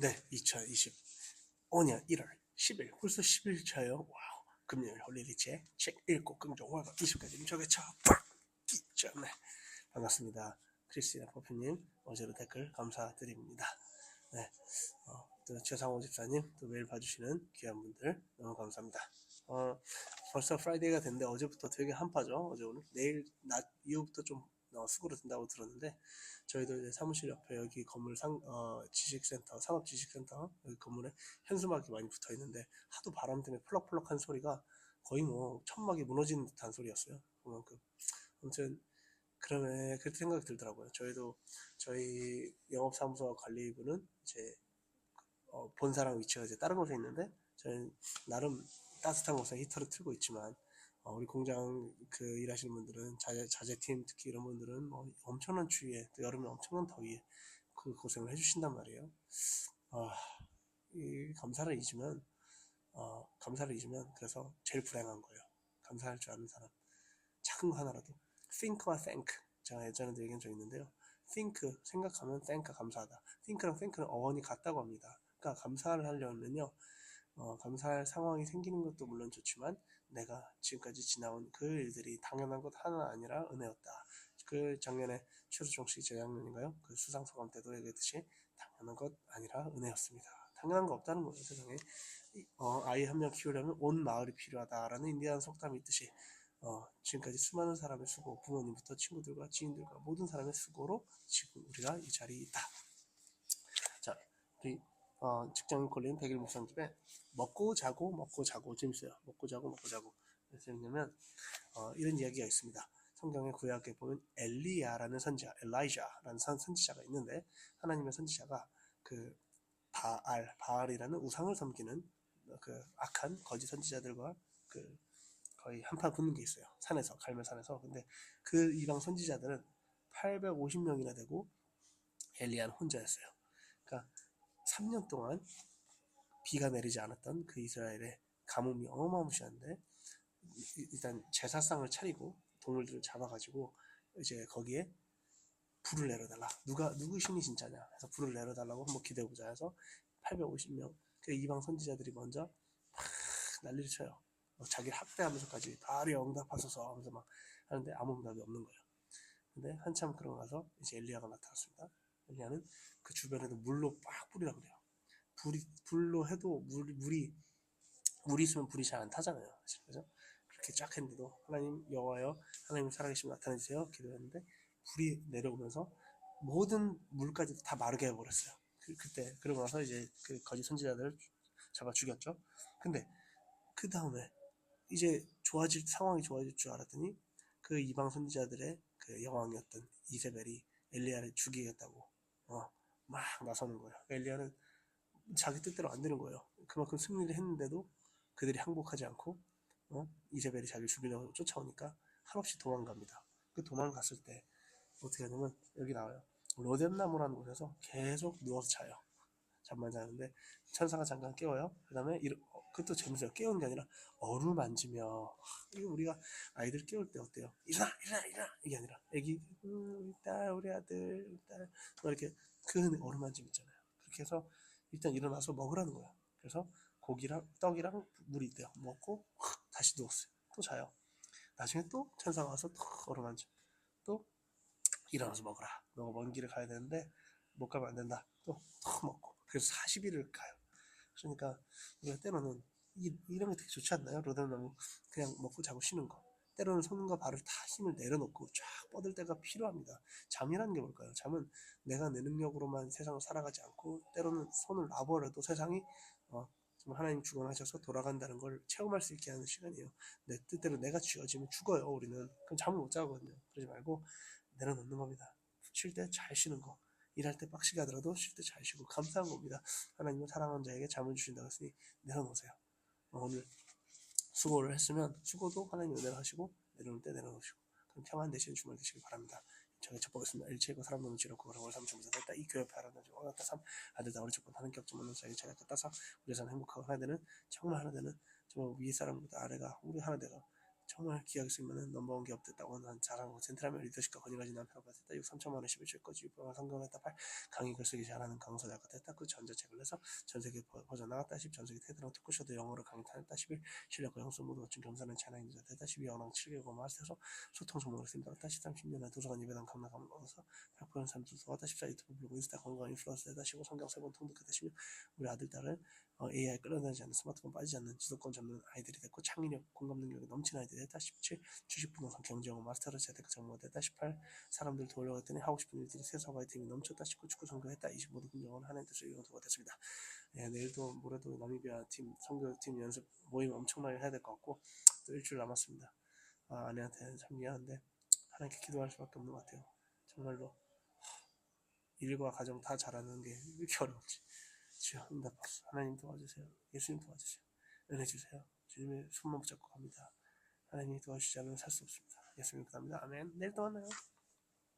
네, 2025년 1월 10일 벌써 10일 차요. 와우. 금요일 홀리데이체 책 읽고 긍정화가 20까지 저게차 기죠. 네, 반갑습니다. 크리스티나 퍼프님 어제로 댓글 감사드립니다. 네, 어, 또 최상호 집사님 또 매일 봐주시는 귀한 분들 너무 감사합니다. 어, 벌써 프라이데이가 됐는데 어제부터 되게 한파죠. 어제 오늘 내일 낮 이후부터 좀 어, 수고로 된다고 들었는데 저희도 이제 사무실 옆에 여기 건물 상 어, 지식센터 산업 지식센터 여기 건물에 현수막이 많이 붙어 있는데 하도 바람 때문에 펄럭펄럭한 소리가 거의 뭐 천막이 무너지는 듯한 소리였어요. 그만큼 아무튼 그러면 그렇게 생각이 들더라고요. 저희도 저희 영업사무소 관리부는 이제 어, 본사랑 위치가 이제 다른 곳에 있는데 저희는 나름 따뜻한 곳에 히터를 틀고 있지만 어, 우리 공장 그 일하시는 분들은 자재, 자재팀 특히 이런 분들은 뭐 엄청난 추위에 또 여름에 엄청난 더위에 그 고생을 해주신단 말이에요. 아, 이 감사를 잊으면 어, 감사를 잊으면 그래서 제일 불행한 거예요. 감사할 줄 아는 사람. 작은 거 하나라도 think와 thank 제가 예전에도 얘기한 적 있는데요. think 생각하면 thank 감사하다. think랑 thank는 어원이 같다고 합니다. 그러니까 감사를 하려면요. 어, 감사할 상황이 생기는 것도 물론 좋지만 내가 지금까지 지나온 그 일들이 당연한 것 하나 아니라 은혜였다. 그 작년에 최수종 씨 재작년인가요? 그 수상 소감 때도 얘기했듯이 당연한 것 아니라 은혜였습니다. 당연한 거 없다는 거예요 세상에. 이- 어, 아이 한 명 키우려면 온 마을이 필요하다라는 인디안 속담이 있듯이 어, 지금까지 수많은 사람의 수고, 부모님부터 친구들과 지인들과 모든 사람의 수고로 지금 우리가 이 자리에 있다. 자, 우리 어, 직장인 콜린 백일 목사님집에 먹고 자고 먹고 자고 재밌어요. 먹고 자고 먹고 자고. 왜 재밌냐면 어, 이런 이야기가 있습니다. 성경의 구약에 보면 엘리야라는 선지자, 엘라이자라는 선, 선지자가 있는데 하나님의 선지자가 그 바알, 바알이라는 우상을 섬기는 그 악한 거짓 선지자들과 그 거의 한판 붙는 게 있어요. 산에서 갈멜산에서. 근데 그 이방 선지자들은 850명이나 되고 엘리야는 혼자였어요. 그러니까 3년 동안 비가 내리지 않았던 그 이스라엘의 가뭄이 어마무시한데 이- 일단 제사상을 차리고 동물들을 잡아가지고 이제 거기에 불을 내려달라. 누가 누구 신이 진짜냐? 해서 불을 내려달라고 한번 기대해보자 해서 850명 그 이방 선지자들이 먼저 막 난리를 쳐요. 막 자기를 학대하면서까지 바로 응답하소서 하면서 막 하는데 아무 응답이 없는 거예요. 근데 한참 그러고 나서 이제 엘리야가 나타났습니다. 엘리야는 그 주변에도 물로 빡 뿌리라 그래요. 불이 불로 해도 물, 물이 물이 있으면 불이 잘 안 타잖아요. 그죠? 그렇게 쫙 했는데도 하나님 여호와여 하나님 살아계시면 나타내주세요 기도했는데 불이 내려오면서 모든 물까지 다 마르게 해버렸어요. 그, 그때 그러고 나서 이제 그 거짓 선지자들 잡아 죽였죠. 근데 그 다음에 이제 좋아질 상황이 좋아질 줄 알았더니 그 이방 선지자들의 그 여왕이었던 이세벨이 엘리야를 죽이겠다고 어, 막 나서는 거예요. 엘리야는 자기 뜻대로 안 되는 거예요. 그만큼 승리를 했는데도 그들이 항복하지 않고 어? 이세벨이 자기를 죽이려고 쫓아오니까 한없이 도망갑니다. 그 도망갔을 때 어떻게 하냐면 여기 나와요. 로뎀나무라는 곳에서 계속 누워서 자요. 잠만 자는데 천사가 잠깐 깨워요. 그 다음에 그것도 재밌어요. 깨우는 게 아니라 어루만지며 이거 우리가 아이들 깨울 때 어때요? 일어나 일어나 일어나 이게 아니라 애기 음, 딸 우리 아들 우리 딸뭐 이렇게 그 어루만짐 있잖아요. 그렇게 해서 일단 일어나서 먹으라는 거야. 그래서 고기랑 떡이랑 물이 있대요. 먹고 확 다시 누웠어요. 또 자요. 나중에 또 천사가 와서 또 어루만져. 또 일어나서 먹어라. 너가 먼 길을 가야 되는데 못 가면 안 된다. 또, 또 먹고. 그래서 40일을 가요. 그러니까 우리가 때로는 이, 이런 게 되게 좋지 않나요? 로뎀나무 그냥 먹고 자고 쉬는 거. 때로는 손과 발을 다 힘을 내려놓고 쫙 뻗을 때가 필요합니다. 잠이라는 게 뭘까요? 잠은 내가 내 능력으로만 세상을 살아가지 않고 때로는 손을 놔버려도 세상이 어, 하나님 주관하셔서 돌아간다는 걸 체험할 수 있게 하는 시간이에요. 내 뜻대로 내가 쥐어지면 죽어요. 우리는 그럼 잠을 못 자거든요. 그러지 말고 내려놓는 겁니다. 쉴 때 잘 쉬는 거. 일할 때 빡시게 하더라도 쉴 때 잘 쉬고 감사한 겁니다. 하나님은 사랑하는 자에게 잠을 주신다고 했으니 내려놓으세요. 어, 오늘 수고를 했으면 수고도 하나님 은혜를 하시고 내려놓을 때 내려놓으시고 그럼 평안 되시는 주말 되시길 바랍니다. 저희 첩보겠습니다. 일체고 사람 너무 지럽고 그런 걸 삼주면서 됐다. 이 교회 바라는 주 원했다 삼 아들 다 우리 조건 하는 격좀 없는 자에게 제가 따서 우리 산 행복하고 하나 되는 정말 하나 되는 정말 위 사람보다 아래가 우리 하나 되가 정말 기하게 쓰면은 넘버원 기업 됐다고 난 잘하고 젠틀하면 리더십과 건의가진 남편 아빠 됐다 6 3천만 원 11주 거지. 유병을 성공했다 8 강의 글 쓰기 잘하는 강서 작가 됐다. 그 전자책을 내서 전세계 퍼- 퍼져나갔다. 10 전세계 테드랑 토크쇼도 영어로 강의 타냈다. 11 실력과 형수 모두 갖춘 겸손한 찬양 인자 됐다. 12 영랑 7개월 마스터서 소통 전문으로 힘들었다. 13 10년에 도서관 예배당 감나감을 얻어 서100% 삶도 좋았다 14 유튜브 블로그 인스타 건강 인플루언서 됐다 15 성경 세번 16 우리 아들 딸은 어, AI 끌어다니지 않는 스마트폰 빠지지 않는 지도권 잡는 아이들이 됐고 창의력 공감 능력이 넘치는 아이들이 됐다 17 주식 부동산 경제영어 마스터를 재테크 전문가 됐다 18 사람들 했더니 하고 싶은 일들이 세상 아이템이 넘쳤다 19 축구 선교했다. 20 모두 긍정은 하나님 뜻을 이룬 도가 됐습니다. 예, 내일도 모레도 나미비아 팀 선교팀 연습 모임 엄청나게 해야 될 것 같고 또 일주일 남았습니다. 아, 아내한테 참 미안한데 하나님께 기도할 수밖에 없는 것 같아요. 정말로 일과 가정 다 잘하는 게왜 이렇게 어려운지. 주여 응답하소서 하나님 도와주세요. 예수님 도와주세요. 은혜 주세요. 주님의 손만 붙잡고 갑니다. 하나님이 도와주지 않으면 살 수 없습니다. 예수님 감사합니다. 아멘. 내일 또 만나요